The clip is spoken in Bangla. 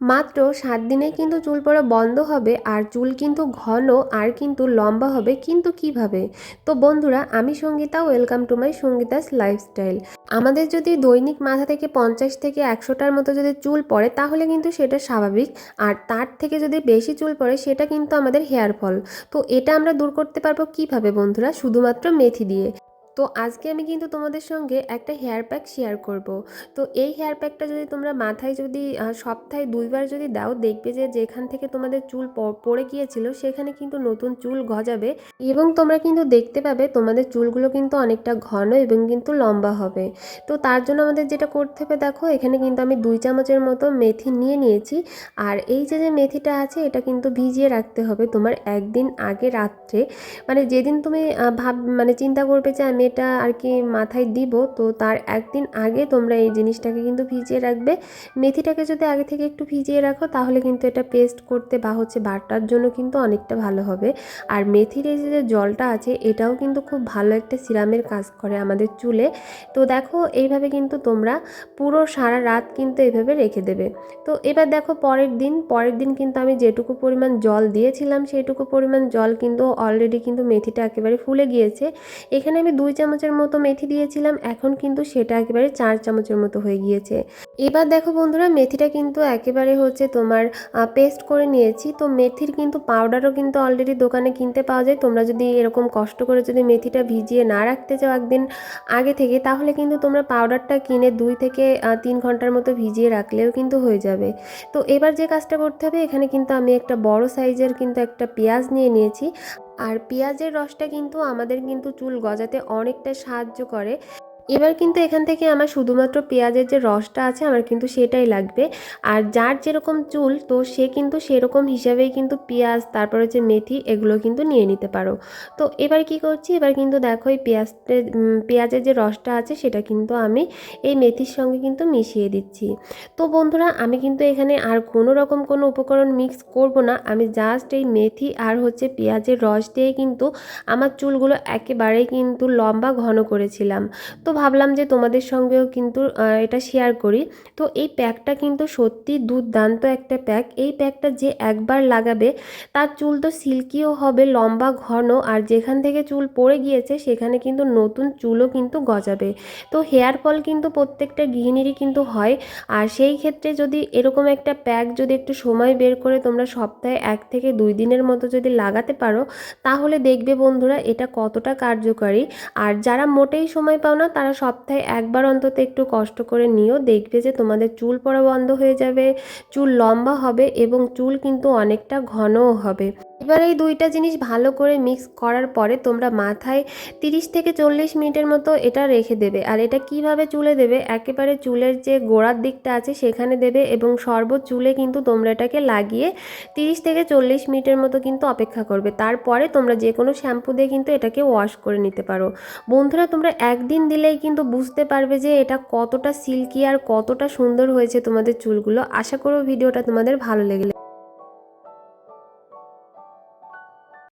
মাত্র সাত দিনে কিন্তু চুল পড়া বন্ধ হবে, আর চুল কিন্তু ঘন, আর কিন্তু লম্বা হবে, কিন্তু কীভাবে? তো বন্ধুরা, আমি Sangeeta, welcome to my Sangeeta's lifestyle. আমাদের যদি দৈনিক মাথা থেকে পঞ্চাশ থেকে একশোটার মতো যদি চুল পড়ে, তাহলে কিন্তু সেটা স্বাভাবিক, আর তার থেকে যদি বেশি চুল পড়ে, সেটা কিন্তু আমাদের হেয়ার ফল। তো এটা আমরা দূর করতে পারব কীভাবে বন্ধুরা? শুধুমাত্র মেথি দিয়ে। তো আজকে আমি কিন্তু তোমাদের সঙ্গে একটা হেয়ার প্যাক শেয়ার করব। তো এই হেয়ার প্যাকটা যদি তোমরা মাথায় যদি সপ্তাহে দুইবার যদি দাও, দেখবে যে যেখান থেকে তোমাদের চুল পড়ে গিয়েছিল, সেখানে কিন্তু নতুন চুল গজাবে এবং তোমরা কিন্তু দেখতে পাবে তোমাদের চুলগুলো কিন্তু অনেকটা ঘন এবং কিন্তু লম্বা হবে। তো তার জন্য আমাদের যেটা করতে হবে, দেখো, এখানে কিন্তু আমি দুই চামচের মতো মেথি নিয়ে নিয়েছি। আর এই যে যে মেথিটা আছে, এটা কিন্তু ভিজিয়ে রাখতে হবে তোমার একদিন আগে রাত্রে। মানে যেদিন তুমি ভাব মানে চিন্তা করবে যে আমি এটা আর কি মাথায় দিব। তো তার একদিন আগে তোমরা এই জিনিসটাকে কিন্তু ভিজিয়ে রাখবে। মেথিটাকে যদি আগে থেকে একটু ভিজিয়ে রাখো, তাহলে কিন্তু এটা পেস্ট করতে বা হচ্ছে বাটার জন্য কিন্তু অনেকটা ভালো হবে। আর মেথির এই যে জলটা আছে, এটাও কিন্তু খুব ভালো একটা সিরামের কাজ করে আমাদের চুলে। তো দেখো, এইভাবে কিন্তু তোমরা পুরো সারা রাত কিন্তু এইভাবে রেখে দেবে। তো এবার দেখো, পরের দিন পরের দিন কিন্তু আমি যেটুকু পরিমাণ জল দিয়েছিলাম সেইটুকু পরিমাণ জল কিন্তু অলরেডি কিন্তু মেথিটা একেবারে ফুলে গিয়েছে। এখানে আমি দুই চামচের মতো মেথি দিয়েছিলাম, এখন কিন্তু সেটা একেবারে চার চামচের মতো হয়ে গিয়েছে। এবার দেখো বন্ধুরা, মেথিটা কিন্তু একেবারে হচ্ছে তোমার পেস্ট করে নিয়েছি। তো মেথির কিন্তু পাউডারও কিন্তু অলরেডি দোকানে কিনতে পাওয়া যায়। তোমরা যদি এরকম কষ্ট করে যদি মেথিটা ভিজিয়ে না রাখতে চাও একদিন আগে থেকে, তাহলে কিন্তু তোমরা পাউডারটা কিনে দুই থেকে তিন ঘণ্টার মতো ভিজিয়ে রাখলেও কিন্তু হয়ে যাবে। তো এবার যে কাজটা করতে হবে, এখানে কিন্তু আমি একটা বড় সাইজের কিন্তু একটা পেঁয়াজ নিয়ে নিয়েছি। আর পেঁয়াজের রসটা কিন্তু আমাদের কিন্তু চুল গজাতে অনেকটা সাহায্য করে। এবার কিন্তু এখান থেকে আমার শুধুমাত্র পেঁয়াজের যে রসটা আছে, আমার কিন্তু সেটাই লাগবে। আর যার যেরকম চুল, তো সে কিন্তু সেরকম হিসাবেই কিন্তু পেঁয়াজ, তারপর হচ্ছে মেথি, এগুলো কিন্তু নিয়ে নিতে পারো। তো এবার কি করছি, এবার কিন্তু দেখো এই পেঁয়াজটা পেঁয়াজের যে রসটা আছে, সেটা কিন্তু আমি এই মেথির সঙ্গে কিন্তু মিশিয়ে দিচ্ছি। তো বন্ধুরা, আমি কিন্তু এখানে আর কোনো রকম কোনো উপকরণ মিক্স করব না। আমি জাস্ট এই মেথি আর হচ্ছে পেঁয়াজের রস দিয়ে কিন্তু আমার চুলগুলো একেবারেই কিন্তু লম্বা ঘন করেছিলাম। তো ভাবলাম যে তোমাদের সঙ্গেও কিন্তু এটা শেয়ার করি। তো এই প্যাকটা কিন্তু সত্যি দুর্দান্ত একটা প্যাক। এই প্যাকটা যে একবার লাগাবে, তার চুল তো সিল্কিও হবে, লম্বা, ঘন, আর যেখান থেকে চুল পড়ে গিয়েছে, সেখানে কিন্তু নতুন চুলও কিন্তু গজাবে। তো হেয়ার ফল কিন্তু প্রত্যেকটা গৃহিণীরই কিন্তু হয়। আর সেই ক্ষেত্রে যদি এরকম একটা প্যাক যদি একটু সময় বের করে তোমরা সপ্তাহে এক থেকে দুই দিনের মতো যদি লাগাতে পারো, তাহলে দেখবে বন্ধুরা এটা কতটা কার্যকারী। আর যারা মোটেই সময় পাও না, তারা সপ্তাহে একবার অন্তত একটু কষ্ট করে নিও দেখবে যে তোমাদের চুল পড়া বন্ধ হয়ে যাবে, চুল লম্বা হবে এবং চুল কিন্তু অনেকটা ঘনও হবে। এবার এই দুইটা জিনিস ভালো করে মিক্স করার পরে তোমরা মাথায় তিরিশ থেকে চল্লিশ মিনিটের মতো এটা রেখে দেবে। আর এটা কীভাবে চুলে দেবে? একেবারে চুলের যে গোড়ার দিকটা আছে সেখানে দেবে এবং সর্ব চুলে কিন্তু তোমরা এটাকে লাগিয়ে তিরিশ থেকে চল্লিশ মিনিটের মতো কিন্তু অপেক্ষা করবে। তারপরে তোমরা যে কোনো শ্যাম্পু দিয়ে কিন্তু এটাকে ওয়াশ করে নিতে পারো। বন্ধুরা, তোমরা একদিন দিলেই কিন্তু বুঝতে পারবে যে এটা কতটা সিল্কি আর কতটা সুন্দর হয়েছে তোমাদের চুলগুলো। আশা করো ভিডিওটা তোমাদের ভালো লেগে